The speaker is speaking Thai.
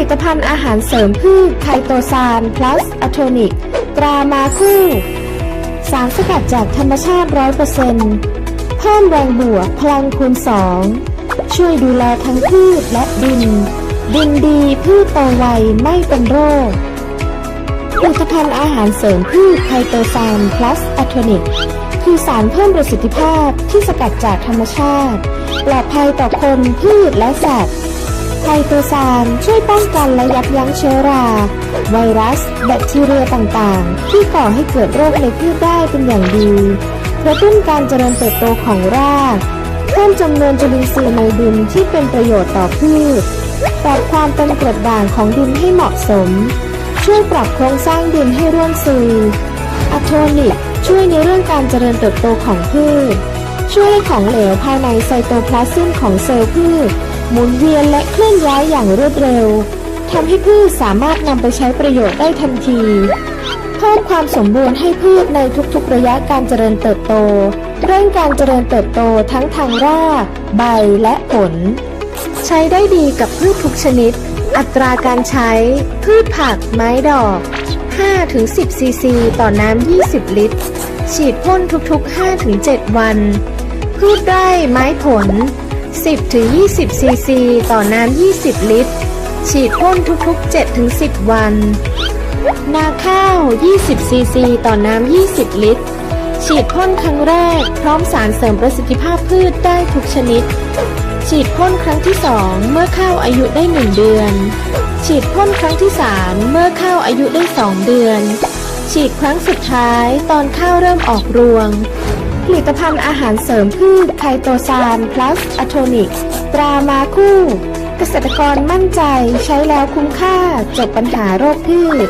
ลิตภัณฑ์อาหารเสริมพืชไคโตซานพลัสอะโทนิก ตรามาคู่ สารสกัดจากธรรมชาติ100%เปอร์เซนต์เพิ่มแรงบวกพลังคูณ2ช่วยดูแลทั้งพืชและดิน ดินดีพืชโตไวไม่เป็นโรคผลิตภัณฑ์อาหารเสริมพืชไคโตซานพลัสอะโทนิกคือสารเพิ่มประสิทธิภาพที่สกัดจากธรรมชาติ ปลอดภัยต่อคนพืชและสัตว์ ไคโตซานช่วยป้องกันและยับยั้งเชื้อรา ไวรัส แบคทีเรียต่างๆ ที่ก่อให้เกิดโรคในพืชได้เป็นอย่างดีกระตุ้นการเจริญเติบโตของรากเพิ่มจำนวนจุลินทรีย์ในดินที่เป็นประโยชน์ต่อพืชปรับความเป็นกรดด่างของดินให้เหมาะสม ช่วยปรับโครงสร้างดินให้ร่วนซุยอะโทนิกช่วยในเรื่องการเจริญเติบโตของพืช ช่วยให้ของเหลวภายในไซโตพลาสมของเซลล์พืช หมุนเวียนและเคลื่อนย้ายอย่างรวดเร็วทำให้พืชสามารถนำไปใช้ประโยชน์ได้ทันที เพิ่มความสมบูรณ์ให้พืชในทุกๆระยะการเจริญเติบโต เร่งการเจริญเติบโตทั้งทางรากใบและผล ใช้ได้ดีกับพืชทุกชนิด อัตราการใช้ พืชผักไม้ดอก 5-10 ซีซี ต่อน้ำ 20 ลิตร ฉีดพ่นทุกๆ 5-7 วัน พืชไร่ไม้ผล 10-20 ซีซี ต่อน้ำ 20 ลิตร ฉีดพ่นทุกๆ 7-10 วัน นาข้าว 20 ซีซี ต่อน้ำ 20 ลิตร ฉีดพ่นครั้งแรก พร้อมสารเสริมประสิทธิภาพพืชได้ทุกชนิด ฉีดพ่นครั้งที่ 2 เมื่อข้าวอายุได้ 1 เดือน ฉีดพ่นครั้งที่ 3 เมื่อข้าวอายุได้ 2 เดือน ฉีดครั้งสุดท้ายตอนข้าวเริ่มออกรวง ผลิตภัณฑ์อาหารเสริมพืชไคโตซานพลัสอะโทนิกตรามาคู่ เกษตรกรมั่นใจใช้แล้วคุ้มค่าจบปัญหาโรคพืช